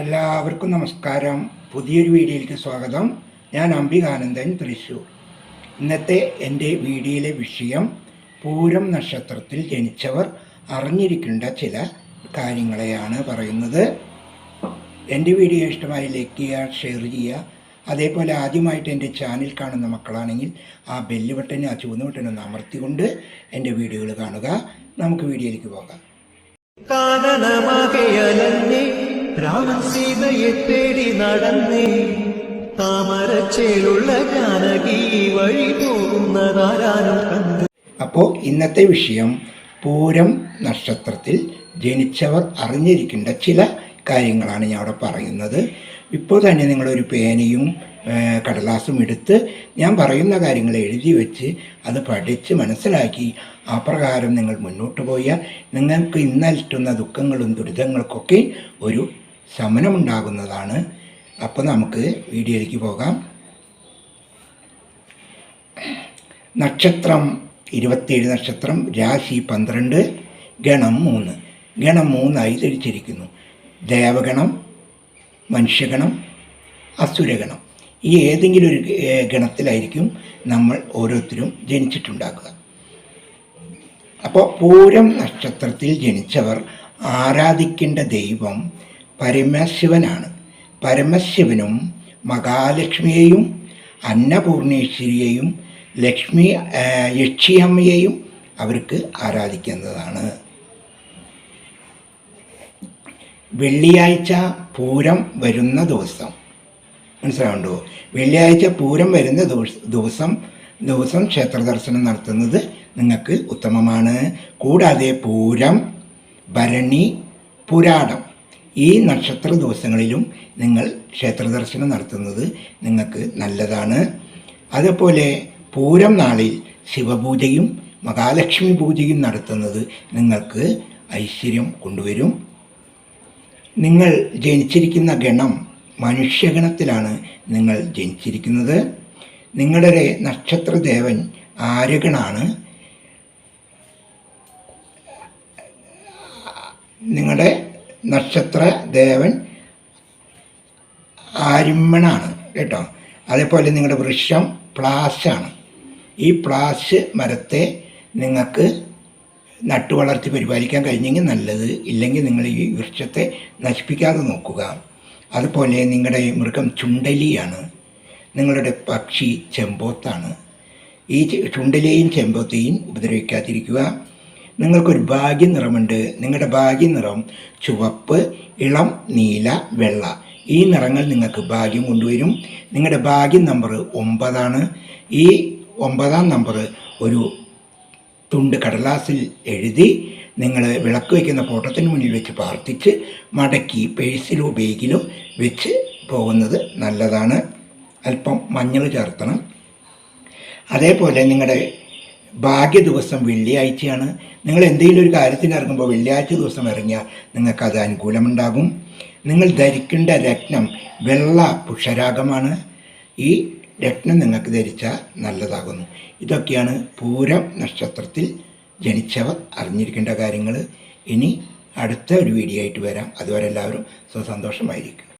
എല്ലാവർക്കും നമസ്കാരം. പുതിയൊരു വീഡിയോയിലേക്ക് സ്വാഗതം. ഞാൻ അംബികാനന്ദൻ തൃശ്ശൂർ. ഇന്നത്തെ എന്റെ വീഡിയോയിലെ വിഷയം പൂരം നക്ഷത്രത്തിൽ ജനിച്ചവർ അറിഞ്ഞിരിക്കേണ്ട ചില കാര്യങ്ങളെയാണ് പറയുന്നത്. എന്റെ വീഡിയോ ഇഷ്ടമായി ലൈക്ക് ചെയ്യുക ഷെയർ ചെയ്യുക. അതേപോലെ ആദ്യമായിട്ട് എന്റെ ചാനൽ കാണുന്ന മക്കളാണെങ്കിൽ ആ ബെല്ല് ബട്ടനെ ആ ചുവന്ന ബട്ടനെ ഒന്ന് അമർത്തിക്കൊണ്ട് എന്റെ വീഡിയോകൾ കാണുക. നമുക്ക് വീഡിയോയിലേക്ക് പോകാം. രാമൻ സീതയെ തേടി നടന്നേ. താമരച്ചേലുള്ള ജാനകി വഴി പോകുന്നതാരാനും കണ്ട്. അപ്പോൾ ഇന്നത്തെ വിഷയം പൂരം നക്ഷത്രത്തിൽ ജനിച്ചവർ അറിഞ്ഞിരിക്കേണ്ട ചില കാര്യങ്ങളാണ് ഞാൻ അവിടെ പറയുന്നത്. ഇപ്പോൾ തന്നെ നിങ്ങളൊരു പേനയും കടലാസും എടുത്ത് ഞാൻ പറയുന്ന കാര്യങ്ങൾ എഴുതി വെച്ച് അത് പഠിച്ച് മനസ്സിലാക്കി. ആ പ്രകാരം നിങ്ങൾ മുന്നോട്ട് പോയാൽ നിങ്ങൾക്ക് ഇന്നലറ്റുന്ന ദുഃഖങ്ങളും ദുരിതങ്ങൾക്കൊക്കെ ഒരു ശമനമുണ്ടാകുന്നതാണ്. അപ്പോൾ നമുക്ക് വീഡിയോയിലേക്ക് പോകാം. നക്ഷത്രം ഇരുപത്തിയേഴ് നക്ഷത്രം രാശി പന്ത്രണ്ട് ഗണം മൂന്ന്. ഗണം മൂന്നായി തിരിച്ചിരിക്കുന്നു ദേവഗണം മനുഷ്യഗണം അസുരഗണം. ഈ ഏതെങ്കിലും ഒരു ഗണത്തിലായിരിക്കും നമ്മൾ ഓരോരുത്തരും ജനിച്ചിട്ടുണ്ടാക്കുക. അപ്പോൾ പൂരം നക്ഷത്രത്തിൽ ജനിച്ചവർ ആരാധിക്കേണ്ട ദൈവം പരമശിവനാണ്. പരമശിവനും മഹാലക്ഷ്മിയെയും അന്നപൂർണേശ്വരിയെയും ലക്ഷ്മി യക്ഷിയമ്മയെയും അവർക്ക് ആരാധിക്കുന്നതാണ്. വെള്ളിയാഴ്ച പൂരം വരുന്ന ദിവസം. മനസ്സിലാവുണ്ടോ വെള്ളിയാഴ്ച പൂരം വരുന്ന ദിവസം ദിവസം ക്ഷേത്ര ദർശനം നടത്തുന്നത് നിങ്ങൾക്ക് ഉത്തമമാണ്. കൂടാതെ പൂരം ഭരണി പുരാടം ഈ നക്ഷത്ര ദിവസങ്ങളിലും നിങ്ങൾ ക്ഷേത്ര ദർശനം നടത്തുന്നത് നിങ്ങൾക്ക് നല്ലതാണ്. അതുപോലെ പൂരം നാളിൽ ശിവപൂജയും മഹാലക്ഷ്മി പൂജയും നടത്തുന്നത് നിങ്ങൾക്ക് ഐശ്വര്യം കൊണ്ടുവരും. നിങ്ങൾ ജനിച്ചിരിക്കുന്ന ഗണം മനുഷ്യഗണത്തിലാണ് നിങ്ങൾ ജനിച്ചിരിക്കുന്നത്. നിങ്ങളുടെ നക്ഷത്രദേവൻ ആര്യഗണാണ്. നിങ്ങളുടെ നക്ഷത്രദേവൻ ആരിമ്മനാണ് കേട്ടോ. അതേപോലെ നിങ്ങളുടെ വൃക്ഷം പ്ലാസാണ് ഈ പ്ലാസ് മരത്തെ നിങ്ങൾക്ക് നട്ടു വളർത്തി പരിപാലിക്കാൻ കഴിഞ്ഞെങ്കിൽ നല്ലത്. ഇല്ലെങ്കിൽ നിങ്ങൾ ഈ വൃക്ഷത്തെ നശിപ്പിക്കാതെ നോക്കുക. അതുപോലെ നിങ്ങളുടെ മൃഗം ചുണ്ടലിയാണ്. നിങ്ങളുടെ പക്ഷി ചെമ്പോത്താണ്. ഈ ചുണ്ടലിയെയും ചെമ്പോത്തെയും ഉപദ്രവിക്കാതിരിക്കുക. നിങ്ങൾക്കൊരു ഭാഗ്യ നിറമുണ്ട് നിങ്ങളുടെ ഭാഗ്യ നിറം ചുവപ്പ് ഇളം നീല വെള്ള. ഈ നിറങ്ങൾ നിങ്ങൾക്ക് ഭാഗ്യം കൊണ്ടുവരും. നിങ്ങളുടെ ഭാഗ്യ നമ്പർ ഒമ്പതാണ്. ഈ ഒമ്പതാം നമ്പർ ഒരു തുണ്ട് കടലാസിൽ എഴുതി നിങ്ങൾ വിളക്ക് വയ്ക്കുന്ന ഫോട്ടോത്തിന് മുന്നിൽ വെച്ച് പ്രാർത്ഥിച്ച് മടക്കി പേഴ്സിലോ ബേഗിലോ വെച്ച് പോകുന്നത് നല്ലതാണ്. അല്പം മഞ്ഞൾ ചേർത്തണം അതേപോലെ നിങ്ങളുടെ ഭാഗ്യ ദിവസം വെള്ളിയാഴ്ചയാണ്. നിങ്ങൾ എന്തെങ്കിലും ഒരു കാര്യത്തിന് ഇറങ്ങുമ്പോൾ വെള്ളിയാഴ്ച ദിവസം ഇറങ്ങിയാൽ അത് അനുകൂലമുണ്ടാകും. നിങ്ങൾ ധരിക്കേണ്ട രത്നം വെള്ള പുഷരാഗമാണ്. ഈ രത്നം നിങ്ങൾക്ക് ധരിച്ചാൽ നല്ലതാകുന്നു. ഇതൊക്കെയാണ് പൂരം നക്ഷത്രത്തിൽ ജനിച്ചവർ അറിഞ്ഞിരിക്കേണ്ട കാര്യങ്ങൾ. ഇനി അടുത്ത ഒരു വീഡിയോ ആയിട്ട് വരാം. അതുവരെ എല്ലാവരും സ്വസന്തോഷമായിരിക്കും.